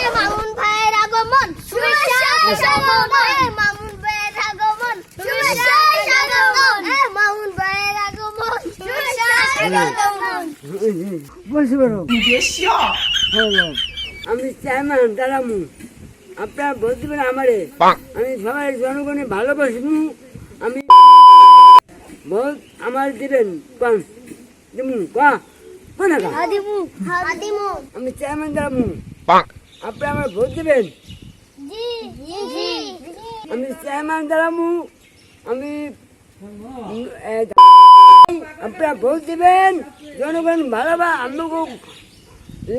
মামুন ভাইয়ের আগমন। আমি চেয়ারম্যান দাঁড়ামু আপনার ভোট দিবেন আমারে আমি সবাই জনগণে ভালোবাসবো আমি ভোট আমার দিবেন পান দিমু কা কোন আমি চেয়ারম্যান দাঁড়ামু আপনারা আমার ভোট দেবেন? জি জি আমি চেয়ারম্যান দাঁড়ামু আমি আপনারা ভোট দেবেন? জনগণ ভালোবা আমাকে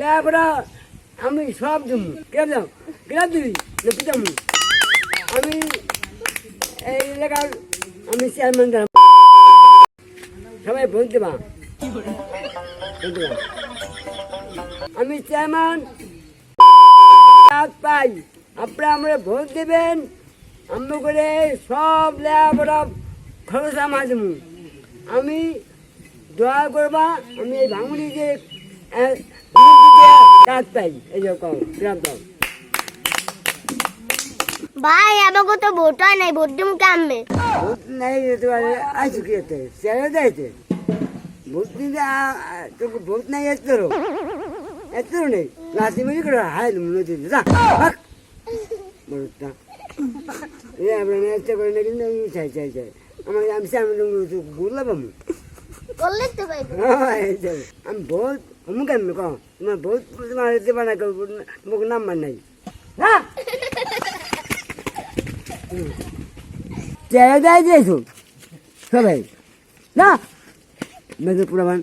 লেবরা আমি সব দেবো। কেন কেন দিবি? না আমি এই এলাকার আমি চেয়ারম্যান দাঁড়াবো। সবাই ভোট দেবা। ভোট দেবা। আমি চেয়ারম্যান পাই আপনারা আমরা ভোট দেবেন আমি করে সব লেবরা খরচ আমার দেবো। আমি দোয়া করবা আমি এই ভাঙুনি যে আহ, দুর্নীতিতে কাজ পাই এই যে কও গ্রাম ভাই আমাকে তো ভোট হয় নাই ভোট দিমু কেমনে? ভোট নাই কি ছেড়ে দেয়তে ভোট দিতে তোকে ভোট নাই এত লাঠি মেরে করে হাই মনে দিতে যা ভাগ ভোটটা এ আপনার একটা করে না কিন্তু আমি চাই চাই চাই আমার আমি সামনে ঘুরলাম আমি বললে তো ভাই আমি বহুত বহুত নাই দিয়েছ সবাই না মেজর পুরাবান